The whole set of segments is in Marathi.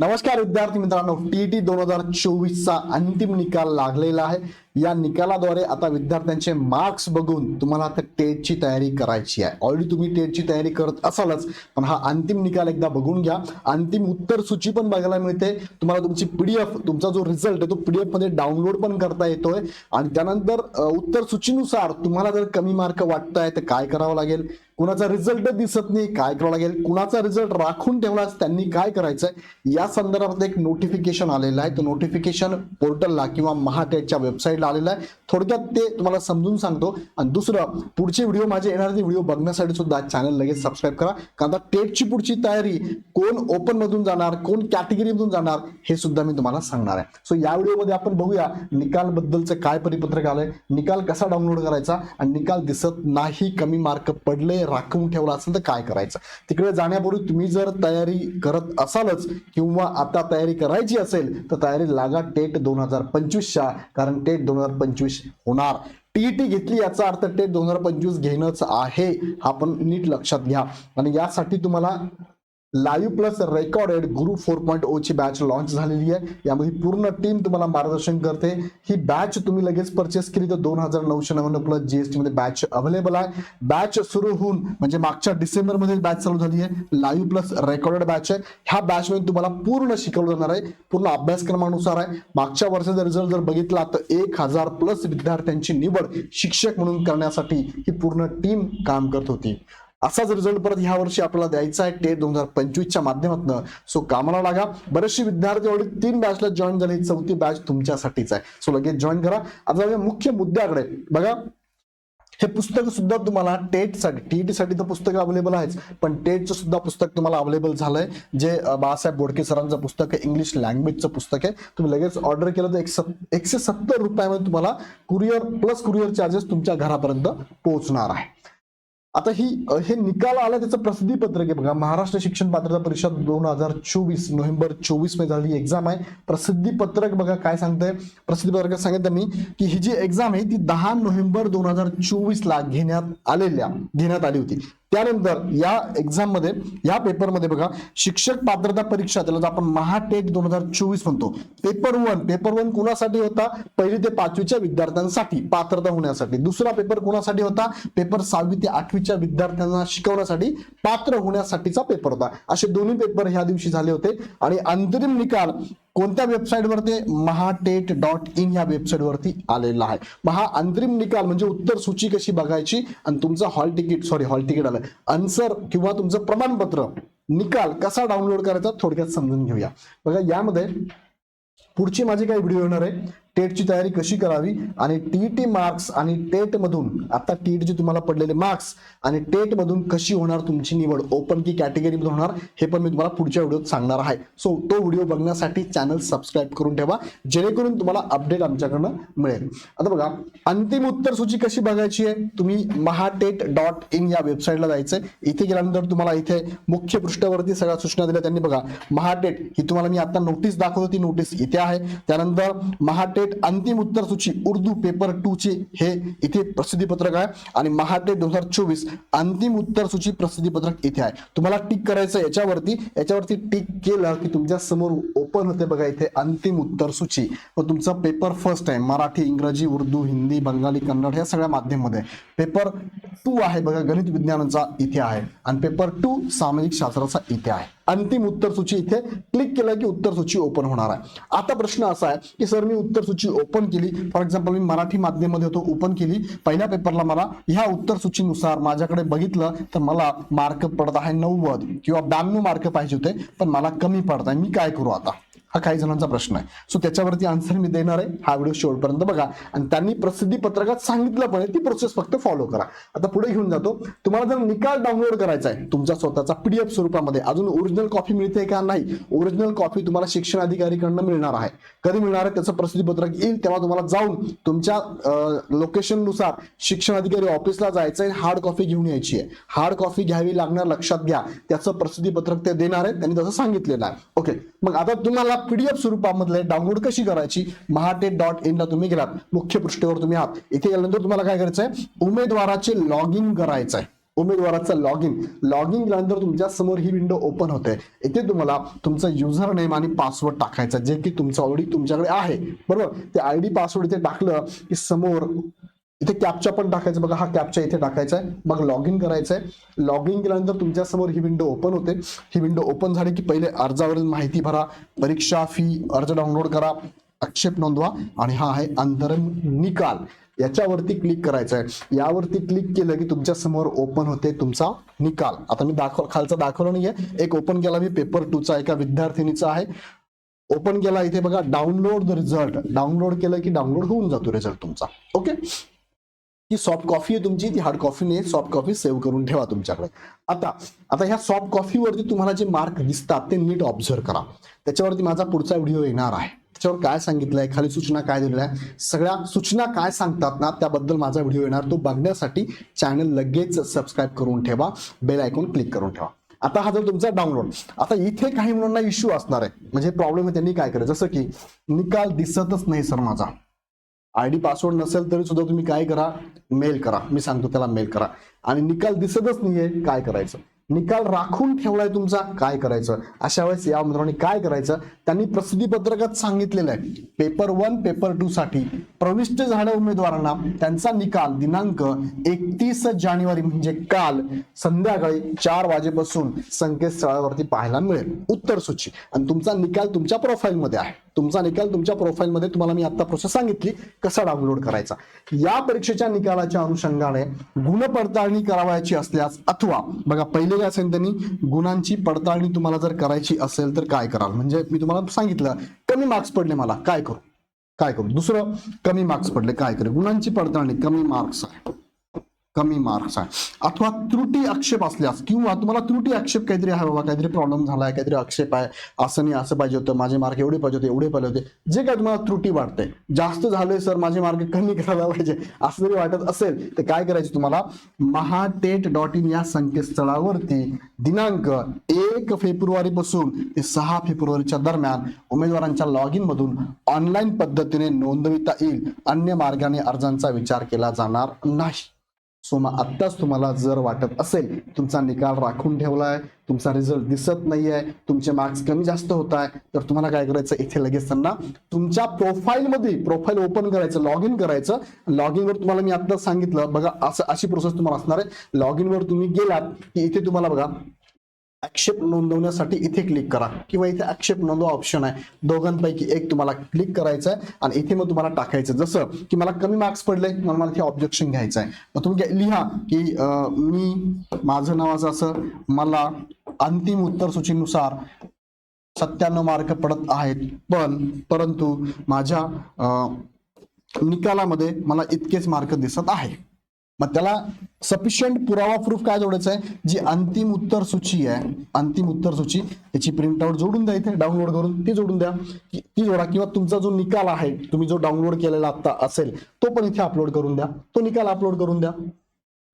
नमस्कार विद्यार्थी मित्रांनो टी दोन हजार चोवीसचा अंतिम निकाल लागलेला आहे. या निकालाद्वारे आता विद्यार्थ्यांचे मार्क्स बघून तुम्हाला आता टेटची तयारी करायची आहे. ऑलरेडी तुम्ही टेटची तयारी करत असालच पण हा अंतिम निकाल एकदा बघून घ्या. अंतिम उत्तर सूची पण बघायला मिळते. तुम्हाला तुमची पीडीएफ तुमचा जो रिझल्ट आहे तो पीडीएफमध्ये डाउनलोड पण करता येतोय. आणि त्यानंतर उत्तर सूचीनुसार तुम्हाला जर कमी मार्क वाटताय तर काय करावं लागेल? कुणाचा रिझल्ट दिसत नाही काय करावं लागेल? कुणाचा रिझल्ट राखून ठेवलाच त्यांनी काय करायचंय? या संदर्भात एक नोटिफिकेशन आलेलं आहे. तो नोटिफिकेशन पोर्टलला किंवा महाटेटच्या वेबसाईटला आलेलं आहे. थोडक्यात ते तुम्हाला समजून सांगतो. आणि दुसरं पुढचे व्हिडिओ माझे येणारे ते व्हिडिओ बघण्यासाठी सुद्धा चॅनल लगेच सबस्क्राईब करा. कारण आता टेटची पुढची तयारी कोण ओपन मधून जाणार कोण कॅटेगरीमधून जाणार हे सुद्धा मी तुम्हाला सांगणार आहे. सो या व्हिडिओमध्ये आपण बघूया निकालबद्दलचं काय परिपत्रक आलंय निकाल कसा डाउनलोड करायचा आणि निकाल दिसत नाही कमी मार्क पडले राखून ठेवला असेल तर काय करायचं? तिकडे जाण्यापूर्वी तुम्ही जर तयारी करत असालच किंवा आता तयारी करायची असेल तर तयारी लागा टेट दोन हजार पंचवीसच्या कारण टेट दोन हजार पंचवीस होणार. टीईटी घेतली याचा अर्थ टेट दोन हजार पंचवीस घेणंच आहे. हा पण नीट लक्षात घ्या. आणि यासाठी तुम्हाला live plus recorded Guru four point O ची बॅच लॉन्च झालेली आहे. यामध्ये पूर्ण टीम तुम्हाला मार्गदर्शन करते. ही बॅच तुम्ही लगेच परचेस केली तर दोन हजार नऊशे नव्याण्णव प्लस जीएसटी मध्ये बॅच अवेलेबल आहे. बॅच सुरू होऊन म्हणजे मागच्या डिसेंबरमध्ये बॅच चालू झाली आहे. लाईव्ह प्लस रेकॉर्डेड बॅच आहे. ह्या बॅच मध्ये तुम्हाला पूर्ण शिकवलं जाणार आहे. पूर्ण अभ्यासक्रमानुसार आहे. मागच्या वर्षाचा रिझल्ट जर बघितला तर एक हजार प्लस विद्यार्थ्यांची निवड शिक्षक म्हणून करण्यासाठी ही पूर्ण टीम काम करत होती. असाच रिझल्ट परत ह्या वर्षी आपल्याला द्यायचा आहे टेट दोन हजार पंचवीसच्या माध्यमातून. सो कामाला लागा. बरेचसे विद्यार्थी ऑलरेडी तीन बॅचला जॉईन झाले. चौथी बॅच तुमच्यासाठीच आहे. सो लगेच जॉईन करा. आता मुख्य मुद्द्याकडे. बघा हे पुस्तक सुद्धा तुम्हाला टेटसाठी टीईटी साठी तर पुस्तक अवेलेबल आहेच. पण टेटचं सुद्धा पुस्तक तुम्हाला अवेलेबल झालंय. जे बाळासाहेब बोडके सरांचं पुस्तक आहे इंग्लिश लँग्वेजचं पुस्तक आहे. तुम्ही लगेच ऑर्डर केलं तर एक एकशे सत्तर रुपयामध्ये तुम्हाला कुरिअर प्लस कुरिअर चार्जेस तुमच्या घरापर्यंत पोहोचणार आहे. आता ही हे निकाल आला त्याचं प्रसिद्धी पत्रक आहे बघा. महाराष्ट्र शिक्षण पात्रता परिषद दोन हजार चोवीस नोव्हेंबर चोवीसमध्ये झाली एक्झाम आहे. प्रसिद्धी पत्रक बघा काय सांगतंय. प्रसिद्धी पत्रकात सांगितलं मी की ही जी एक्झाम आहे ती दहा नोव्हेंबर दोन हजार चोवीस ला घेण्यात आलेल्या घेण्यात आली होती. त्यानंतर या एक्झाममध्ये या पेपरमध्ये बघा शिक्षक पात्रता परीक्षा त्याला आपण महाटेट दोन हजार चोवीस म्हणतो. पेपर वन पेपर वन कुणासाठी होता? पहिली ते पाचवीच्या विद्यार्थ्यांसाठी पात्रता होण्यासाठी. दुसरा पेपर कुणासाठी होता? पेपर सहावी ते आठवीच्या विद्यार्थ्यांना शिकवण्यासाठी पात्र होण्यासाठीचा पेपर होता. असे दोन्ही पेपर ह्या दिवशी झाले होते. आणि अंतरिम निकाल कोणत्या वेबसाईटवरती? महाटेट डॉट इन या वेबसाईटवरती आलेला आहे. महा अंतरिम निकाल म्हणजे उत्तर सूची कशी बघायची? आणि तुमचं hall ticket sorry hall ticket आलं. आन्सर किंवा तुमचं प्रमाणपत्र निकाल कसा डाउनलोड करायचा थोडक्यात समजून घेऊया. बघा यामध्ये पुढची माझी काही व्हिडिओ येणार आहे. टेटची तयारी कशी करावी आणि टीईटी मार्क्स आणि टेट मधून आता टीईटीचे तुम्हाला पडलेले मार्क्स आणि टेट मधून कशी होणार तुमची निवड ओपन की कॅटेगरी होणार हे पण मी तुम्हाला पुढच्या व्हिडिओत सांगणार आहे. सो तो व्हिडिओ बघण्यासाठी चॅनल सबस्क्राईब करून ठेवा जेणेकरून तुम्हाला अपडेट आमच्याकडनं मिळेल. आता बघा अंतिम उत्तर सूची कशी बघायची आहे? तुम्ही महाटेट डॉट इन या वेबसाईटला जायचंय. इथे गेल्यानंतर तुम्हाला इथे मुख्य पृष्ठावरती सगळ्या सूचना दिल्या. त्यांनी बघा महाटेट ही तुम्हाला मी आता नोटीस दाखवतो ती नोटीस इथे आहे. त्यानंतर महाटेट अंतिम उत्तर सूची उर्दू पेपर टू चे हे इथे प्रसिद्धी पत्रक आहे. आणि महाटेट दोन हजार चोवीस अंतिम उत्तर सूची प्रसिद्धी पत्रक इथे आहे. तुम्हाला टिक करायचं याच्यावरती. याच्यावरती टिक केलं की तुमच्यासमोर ओपन होते बघा इथे अंतिम उत्तर सूची व तुमचा पेपर फर्स्ट आहे. मराठी इंग्रजी उर्दू हिंदी बंगाली कन्नड या सगळ्या माध्यमामध्ये. पेपर टू आहे बघा गणित विज्ञानाचा इथे आहे. आणि पेपर टू सामाजिक शास्त्राचा इथे आहे. अंतिम उत्तर सूची इथे क्लिक केलं की उत्तर सूची ओपन होणार आहे. आता प्रश्न असा आहे की सर मी उत्तर सूची ओपन केली. फॉर एक्झाम्पल मी मराठी माध्यममध्ये होतो ओपन केली. पहिल्या पेपरला मला ह्या उत्तर सूचीनुसार माझ्याकडे बघितलं तर मला मार्क पडत आहे नव्वद किंवा ब्याण्णव मार्क पाहिजे होते पण मला कमी पडत आहे. मी काय करू आता? हा काही जणांचा प्रश्न आहे. सो त्याच्यावरती आन्सर मी देणार आहे. हा व्हिडिओ शेवटपर्यंत बघा. आणि त्यांनी प्रसिद्धी पत्रकात सांगितलं पण ती प्रोसेस फक्त फॉलो करा. आता पुढे घेऊन जातो. तुम्हाला जर निकाल डाउनलोड करायचा आहे तुमचा स्वतःचा पीडीएफ स्वरूपामध्ये अजून ओरिजिनल कॉपी मिळते का? नाही. ओरिजिनल कॉपी तुम्हाला शिक्षण अधिकारीकडनं मिळणार आहे. कधी मिळणार आहे? त्याचं प्रसिद्धी पत्रक येईल तेव्हा तुम्हाला जाऊन तुमच्या लोकेशननुसार शिक्षण अधिकारी ऑफिसला जायचं आहे हार्ड कॉपी घेऊन यायची आहे. हार्ड कॉपी घ्यावी लागणार लक्षात घ्या. त्याचं प्रसिद्धी पत्रक ते देणार आहेत. त्यांनी तसं सांगितलेलं आहे. ओके मग आता तुम्हाला पीडीएफ स्वरूपामधले डाउनलोड कशी करायची महाटे डॉट इनला तुम्ही गेलात मुख्य पृष्ठावर तुम्ही आहात. इथे गेल्यानंतर तुम्हाला काय करायचंय? उमेदवाराचे लॉग इन करायचं आहे उमेदवाराचं लॉग इन लॉग इन केल्यानंतर तुमच्यासमोर ही विंडो ओपन होते. इथे तुम्हाला तुमचं युजर नेम आणि पासवर्ड टाकायचा जे की तुमचं ऑलरेडी तुमच्याकडे आहे. बरोबर? ते आय डी पासवर्ड इथे टाकलं की समोर इथे कॅपचा पण टाकायचं. बघा हा कॅपचा इथे टाकायचा आहे मग लॉग इन करायचं आहे लॉग इन केल्यानंतर तुमच्यासमोर ही विंडो ओपन होते. ही विंडो ओपन झाली की पहिले अर्जावरील माहिती भरा. परीक्षा फी अर्ज डाउनलोड करा. आक्षेप नोंदवा. आणि हा आहे अंतरम निकाल. याच्यावरती क्लिक करायचं आहे यावरती क्लिक केलं की तुमच्यासमोर ओपन होते तुमचा निकाल. आता मी दाखव खालचा दाखवलं नाहीये. एक ओपन केला मी. पेपर टूचा एका विद्यार्थिनीचा आहे. ओपन केला इथे बघा डाउनलोड द रिझल्ट डाउनलोड केलं की डाउनलोड होऊन जातो रिझल्ट तुमचा. ओके ही सॉफ्ट कॉफी आहे तुमची ती हार्ड कॉफी नाही सॉफ्ट कॉफी सेव्ह करून ठेवा तुमच्याकडे. आता आता ह्या सॉफ्ट कॉफीवरती तुम्हाला जे मार्क दिसतात ते नीट ऑब्झर्व करा. त्याच्यावरती माझा पुढचा व्हिडिओ येणार आहे. त्याच्यावर काय सांगितलंय खाली सूचना काय दिलेल्या आहे सगळ्या सूचना काय सांगतात ना त्याबद्दल माझा व्हिडिओ येणार. तो बघण्यासाठी चॅनल लगेच सबस्क्राईब करून ठेवा. बेल आयकॉन क्लिक करून ठेवा. आता हा जर तुमचा डाउनलोड आता इथे काही मुलांना इश्यू असणार आहे. म्हणजे प्रॉब्लेम आहे त्यांनी काय करायचं जसं की निकाल दिसतच नाही सर माझा. आयडी पासवर्ड नसेल तरी सुद्धा तुम्ही काय करा? मेल करा. मी सांगतो त्याला मेल करा. आणि निकाल दिसतच नाहीये काय करायचं. निकाल राखून ठेवलाय तुमचा काय करायचं? अशा वेळेस या मित्रांनी काय करायचं? त्यांनी प्रसिद्धी पत्रकात सांगितलेलं आहे. पेपर वन पेपर टू साठी प्रविष्ट झाल्या उमेदवारांना त्यांचा निकाल दिनांक एकतीस जानेवारी म्हणजे काल संध्याकाळी चार वाजेपासून संकेतस्थळावरती पाहायला मिळेल. उत्तर सूची. आणि तुमचा निकाल तुमच्या प्रोफाईलमध्ये आहे. तुमचा निकाल तुमच्या प्रोफाईलमध्ये तुम्हाला मी आता प्रोसेस सांगितली कसा डाउनलोड करायचा. या परीक्षेच्या निकालाच्या अनुषंगाने गुण पडताळणी करावयाची असल्यास अथवा बघा पहिले काय असेल त्यांनी गुणांची पडताळणी तुम्हाला जर करायची असेल तर काय कराल? म्हणजे मी तुम्हाला सांगितलं कमी मार्क्स पडले मला काय करू? काय करू? दुसरं कमी मार्क्स पडले काय करू? गुणांची पडताळणी कमी मार्क्स आहे. कमी मार्क्स आहे. अथवा त्रुटी आक्षेप असल्यास किंवा तुम्हाला त्रुटी आक्षेप काहीतरी आहे बाबा काहीतरी प्रॉब्लेम झालाय काहीतरी आक्षेप आहे असं नाही असं पाहिजे होतं माझे मार्क एवढे पाहिजे होते एवढे पाहिजे होते. जे काय तुम्हाला त्रुटी वाटते. जास्त झाले सर माझे मार्क कमी करायला पाहिजे असं जरी वाटत असेल तर काय करायचं तुम्हाला? महाटेट डॉट इन या संकेतस्थळावरती दिनांक एक फेब्रुवारी पासून ते सहा फेब्रुवारीच्या दरम्यान उमेदवारांच्या लॉग इन मधून ऑनलाईन पद्धतीने नोंदविता येईल. अन्य मार्गाने अर्जांचा विचार केला जाणार नाही. सो मग आत्ताच तुम्हाला जर वाटत असेल तुमचा निकाल राखून ठेवलाय तुमचा रिझल्ट दिसत नाहीये तुमचे मार्क्स कमी जास्त होत आहे तर तुम्हाला काय करायचं? इथे लगेच त्यांना तुमच्या प्रोफाईलमध्ये प्रोफाईल ओपन करायचं लॉग इन करायचं. लॉग इनवर तुम्हाला मी आत्ताच सांगितलं बघा असं अशी प्रोसेस तुम्हाला असणार आहे. लॉग इनवर तुम्ही गेलात की इथे तुम्हाला बघा आक्षेप नोंदवण्यासाठी इथे क्लिक करा किंवा इथे आक्षेप नोंदवा ऑप्शन आहे. दोघांपैकी एक तुम्हाला क्लिक करायचं आहे आणि इथे मग तुम्हाला टाकायचं जसं की मला कमी मार्क्स पडले म्हणून मला इथे ऑब्जेक्शन घ्यायचं आहे मग तुम्ही लिहा की मी माझं नावाचं असं मला अंतिम उत्तर सूचीनुसार सत्त्याण्णव मार्क पडत आहेत. पण परंतु माझ्या निकालामध्ये मला इतकेच मार्क दिसत आहे. मग त्याला सफिशियंट पुरावा प्रूफ काय जोडायचं आहे जी अंतिम उत्तर सूची आहे अंतिम उत्तर सूची त्याची प्रिंटआउट जोडून द्या इथे डाउनलोड करून ती जोडून द्या. की- ती जोडा किंवा तुमचा जो निकाल आहे तुम्ही जो डाउनलोड केलेला आता असेल तो पण इथे अपलोड करून द्या. तो निकाल अपलोड करून द्या.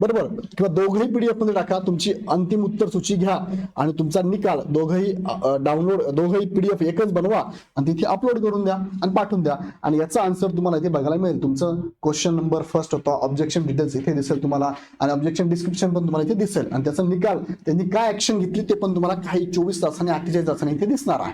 बरोबर? किंवा दोघंही पीडीएफमध्ये टाका तुमची अंतिम उत्तर सूची घ्या आणि तुमचा निकाल दोघही डाउनलोड दोघही पीडीएफ एकच बनवा आणि तिथे अपलोड करून द्या आणि पाठवून द्या. आणि याचा आन्सर तुम्हाला इथे बघायला मिळेल. तुमचं क्वेश्चन नंबर फर्स्ट होता ऑब्जेक्शन डिटेल्स इथे दिसेल तुम्हाला आणि ऑब्जेक्शन डिस्क्रिप्शन पण तुम्हाला इथे दिसेल. आणि त्याचा निकाल त्यांनी काय ऍक्शन घेतली ते पण तुम्हाला काही चोवीस तासांनी अठ्ठेचाळीस तासांनी इथे दिसणार आहे.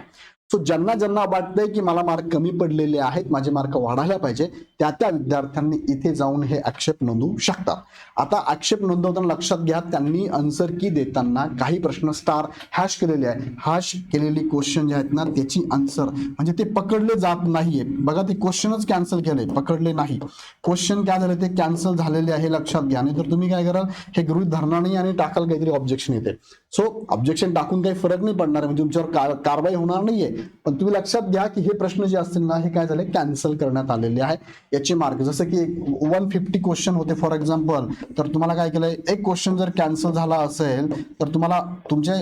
सो ज्यांना ज्यांना वाटतंय की मला मार्क कमी पडलेले आहेत माझे मार्क वाढायला पाहिजे त्या त्या विद्यार्थ्यांनी इथे जाऊन हे आक्षेप नोंदवू शकतात. आता आक्षेप नोंदवताना लक्षात घ्या त्यांनी आन्सर की देताना काही प्रश्न स्टार हॅश केलेले आहे हॅश केलेली क्वेश्चन जे आहेत ना त्याची आन्सर म्हणजे ते पकडले जात नाहीये बघा ते क्वेश्चनच कॅन्सल केले पकडले नाही. क्वेश्चन काय झाले ते कॅन्सल झालेले आहे लक्षात घ्या. नाही तर तुम्ही काय कराल हे गृहित धरणार नाही आणि टाकाल काहीतरी ऑब्जेक्शन येते. सो ऑब्जेक्शन टाकून काही फरक नाही पडणार. म्हणजे तुमच्यावर कार- कारवाई होणार नाहीये. पण तुम्ही लक्षात घ्या की हे प्रश्न जे असतील ना हे काय झाले? कॅन्सल करण्यात आलेले आहे. याचे मार्क जसं की वन फिफ्टी क्वेश्चन होते फॉर एक्झाम्पल तर तुम्हाला काय केलंय? एक क्वेश्चन जर कॅन्सल झाला असेल तर तुम्हाला तुमचे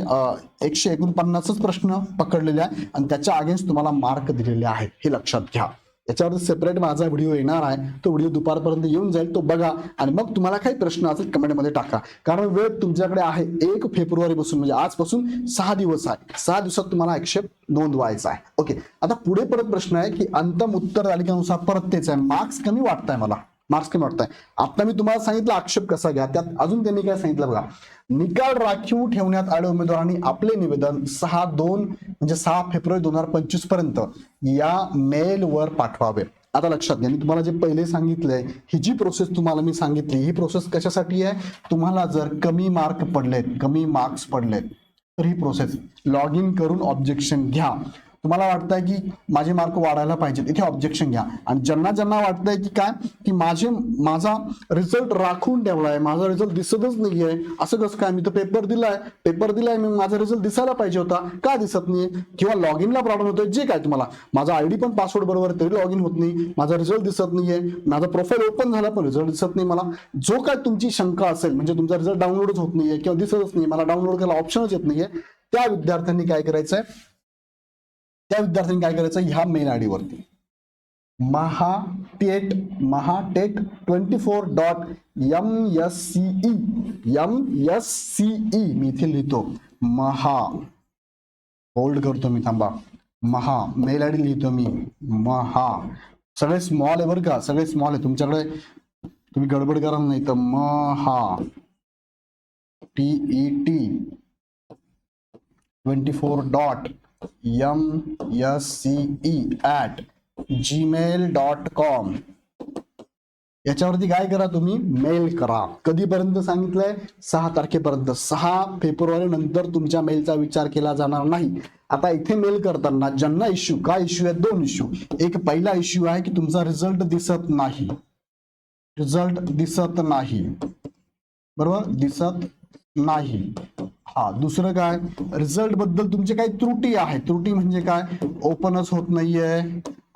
एकशे एकोणपन्नासच प्रश्न पकडलेले आहे. आणि त्याच्या अगेन्स्ट तुम्हाला मार्क दिलेले आहेत हे लक्षात घ्या. याच्यावर सेपरेट माझा व्हिडिओ येणार आहे. तो व्हिडिओ दुपारपर्यंत येऊन जाईल तो बघा. आणि मग तुम्हाला काही प्रश्न असेल कमेंटमध्ये टाका. कारण वेळ तुमच्याकडे आहे. एक फेब्रुवारी पासून म्हणजे आजपासून सहा दिवस आहे. सहा दिवसात तुम्हाला आक्षेप नोंदवायचा आहे. ओके आता पुढे परत प्रश्न आहे की अंतम उत्तर तालिकेनुसार परत तेच आहे. मार्क्स कमी वाटत आहे मला. मार्क्स कमी वाटताय. आता मी तुम्हाला सांगितलं आक्षेप कसा घ्या त्यात अजून त्यांनी काय सांगितलं बघा. निकाल राखीव ठेवण्यात आले उमेदवारांनी आपले निवेदन सहा दोन म्हणजे सहा फेब्रुवारी दोन हजार पंचवीसपर्यंत या मेलवर पाठवावे. आता लक्षात घ्या मी तुम्हाला जे पहिले सांगितलंय ही जी प्रोसेस तुम्हाला मी सांगितली ही प्रोसेस कशासाठी आहे? तुम्हाला जर कमी मार्क पडलेत कमी मार्क्स पडलेत तर ही प्रोसेस लॉग इन करून ऑब्जेक्शन घ्या. तुम्हाला वाटतंय की माझे मार्क वाढायला पाहिजेत. इथे ऑब्जेक्शन घ्या. आणि ज्यांना ज्यांना वाटतंय की काय की माझे माझा रिझल्ट राखून ठेवला आहे माझा रिझल्ट दिसतच नाहीये असं कसं काय? मी तर पेपर दिलाय. पेपर दिलाय मी माझा रिझल्ट दिसायला पाहिजे होता. का दिसत नाही किंवा लॉग इनला प्रॉब्लेम होतोय जे काय तुम्हाला. माझा आयडी पण पासवर्ड बरोबर तरी लॉग इन होत नाही. माझा रिझल्ट दिसत नाहीये. माझा प्रोफाईल ओपन झाला पण रिझल्ट दिसत नाही मला. जो काय तुमची शंका असेल म्हणजे तुमचा रिझल्ट डाउनलोडच होत नाहीये किंवा दिसतच नाही मला डाउनलोड करायला ऑप्शनच येत नाहीये त्या विद्यार्थ्यांनी काय करायचंय? त्या विद्यार्थ्यांनी काय करायचं? ह्या मेल आय वरती Mahatet Mahatet twenty four dot M S C E M S C E मी इथे लिहितो. महा. होल्ड करतो मी थांबा. महा. मेल आय डी लिहितो मी. महा. सगळे स्मॉल आहे बरं का? सगळे स्मॉल आहे. तुमच्याकडे तुम्ही गडबड करा नाही तर Maha. T E T twenty four dot M S C E at Gmail dot com याच्यावरती काय करा तुम्ही? मेल करा. कधीपर्यंत सांगितलंय? सहा तारखेपर्यंत. सहा फेब्रुवारी नंतर तुमच्या मेलचा विचार केला जाणार नाही. आता इथे मेल करताना ज्यांना इश्यू काय इश्यू आहे? दोन इश्यू एक पहिला इश्यू आहे की तुमचा रिझल्ट दिसत नाही. रिझल्ट दिसत नाही. बरोबर? दिसत नाही. हा दुसरं काय? रिझल्टबद्दल तुमचे काही त्रुटी आहे त्रुटी म्हणजे काय? ओपनच होत नाहीये.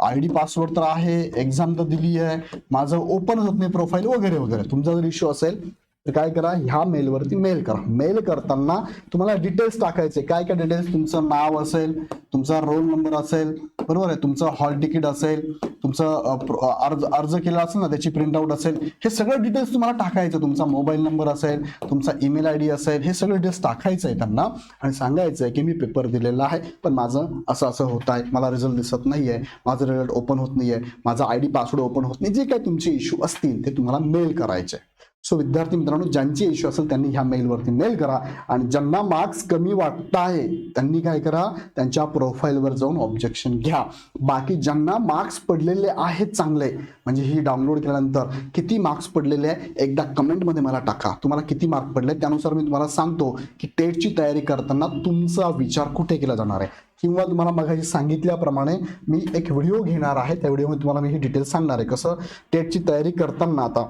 आय डी पासवर्ड तर आहे. एक्झाम तर दिली आहे माझं ओपन होत नाही प्रोफाईल वगैरे वगैरे. तुमचा जर इश्यू असेल तर काय करा ह्या मेलवरती मेल करा. मेल करताना तुम्हाला डिटेल्स टाकायचे. काय काय डिटेल्स तुमचं नाव असेल तुमचा रोल नंबर असेल बरोबर आहे? तुमचं हॉल तिकीट असेल तुमचं अर्ज अर्ज केला असेल ना त्याची प्रिंट आउट असेल हे सगळं डिटेल्स तुम्हाला टाकायचं. तुमचा मोबाईल नंबर असेल तुमचा ईमेल आय डी असेल हे सगळे डिटेल्स टाकायचं आहे त्यांना आणि सांगायचं आहे की मी पेपर दिलेला आहे पण माझं असं असं होत आहे. मला रिझल्ट दिसत नाहीये. माझं रिझल्ट ओपन होत नाहीये. माझा आय डी पासवर्ड ओपन होत नाही. जे काही तुमचे इश्यू असतील ते तुम्हाला मेल करायचे. सो विद्यार्थी मित्रांनो ज्यांचे इश्यू असेल त्यांनी ह्या मेलवरती मेल करा. आणि ज्यांना मार्क्स कमी वाटत आहे त्यांनी काय करा त्यांच्या प्रोफाईलवर जाऊन ऑब्जेक्शन घ्या. बाकी ज्यांना मार्क्स पडलेले आहेत चांगले म्हणजे ही डाउनलोड केल्यानंतर किती मार्क्स पडलेले आहे एकदा कमेंटमध्ये मला टाका. तुम्हाला किती मार्क पडले त्यानुसार मी तुम्हाला सांगतो की टेटची तयारी करताना तुमचा विचार कुठे केला जाणार आहे. किंवा तुम्हाला मगाशी सांगितल्याप्रमाणे मी एक व्हिडिओ घेणार आहे त्या व्हिडिओमध्ये तुम्हाला मी ही डिटेल्स सांगणार आहे. कसं? टेटची तयारी करताना आता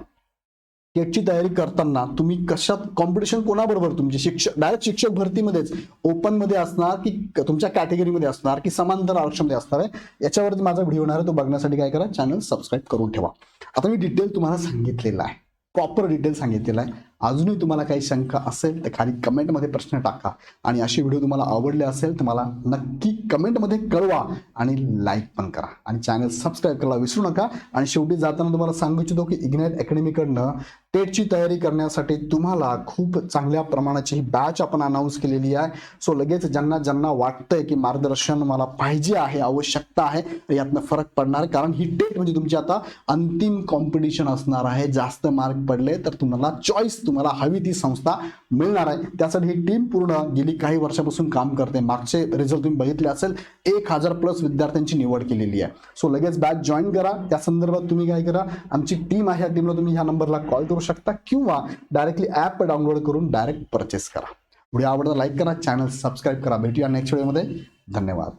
टेटची तयारी करताना तुम्ही कशात कॉम्पिटिशन कोणाबरोबर? तुमची शिक्षक डायरेक्ट शिक्षक भरतीमध्येच ओपनमध्ये असणार की तुमच्या कॅटेगरीमध्ये असणार की समांतर आरक्षणमध्ये असणार आहे? याच्यावरती माझा व्हिडिओ होणार आहे तो बघण्यासाठी काय करा चॅनल सबस्क्राईब करून ठेवा. आता मी डिटेल तुम्हाला सांगितलेला आहे. प्रॉपर डिटेल सांगितलेला आहे. अजूनही तुम्हाला काही शंका असेल तर खाली कमेंटमध्ये प्रश्न टाका. आणि असे व्हिडिओ तुम्हाला आवडले असेल तर मला नक्की कमेंटमध्ये कळवा आणि लाईक पण करा. आणि चॅनल सबस्क्राईब करायला विसरू नका. आणि शेवटी जाताना तुम्हाला सांगू इच्छितो की इग्नाईट अकॅडमीकडनं टेटची तयारी करण्यासाठी तुम्हाला खूप चांगल्या प्रमाणाची ही बॅच आपण अनाऊन्स केलेली आहे. सो लगेच ज्यांना ज्यांना वाटतंय की मार्गदर्शन मला पाहिजे आहे आवश्यकता आहे यातनं फरक पडणार. कारण ही टेट म्हणजे तुमची आता अंतिम कॉम्पिटिशन असणार आहे. जास्त मार्क पडले तर तुम्हाला चॉईस तुम्हाला हवी ती संस्था मिळणार आहे. त्यासाठी ही टीम पूर्ण गेली काही वर्षापासून काम करते. मागचे रिझल्ट तुम्ही बघितले असेल एक हजार प्लस विद्यार्थ्यांची निवड केलेली आहे. सो लगेच बॅच जॉईन करा. त्या संदर्भात तुम्ही काय करा. आमची टीम आहे या टीमला तुम्ही ह्या नंबरला कॉल करू शकता किंवा डायरेक्टली ॲप डाउनलोड करून डायरेक्ट परचेस करा. व्हिडिओ आवडता लाईक करा चॅनल सबस्क्राईब करा. भेटूया नेक्स्ट व्हिडिओमध्ये धन्यवाद.